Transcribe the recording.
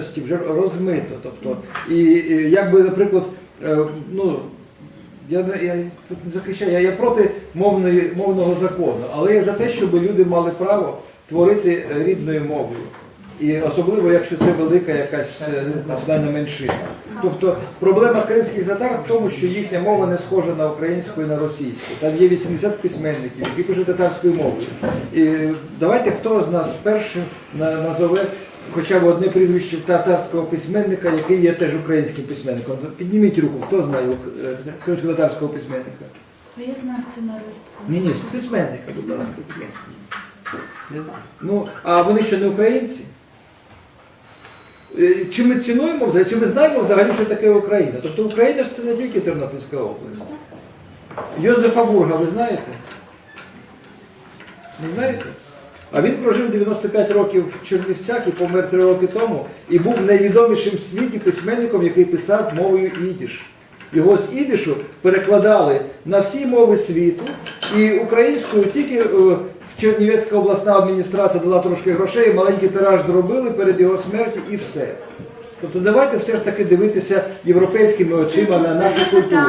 вже розмито. Тобто, і, і якби, наприклад, е, ну, я, я тут не захищаю, я, я проти мовної, мовного закону, але я за те, щоб люди мали право творити рідною мовою. І особливо, якщо це велика якась е, національна меншина. Тобто проблема кримських татар в тому, що їхня мова не схожа на українську і на російську. Там є 80 письменників, які пишуть татарською мовою. І давайте хто з нас першим назове хоча б одне прізвище татарського письменника, який є теж українським письменником. Підніміть руку, хто знає е, кримсько-татарського письменника? А я знаю сценарист. Ні, ні, письменника, будь ласка, будь ласка. Не знаю. Ну, а вони що не українці? Е, Чи ми цінуємо взагалі, чи ми знаємо взагалі, що таке Україна? Тобто Україна ж це не тільки Тернопільська область. Йозефа Бурга, ви знаєте? Не знаєте? А він прожив 95 років в Чернівцях і помер 3 роки тому, і був найвідомішим в світі письменником, який писав мовою ідіш. Його з ідишу перекладали на всі мови світу, і українською тільки е, в Чернівецька обласна адміністрація дала трошки грошей, маленький тираж зробили перед його смертю і все. Тобто давайте все ж таки дивитися європейськими очима на нашу Це культуру.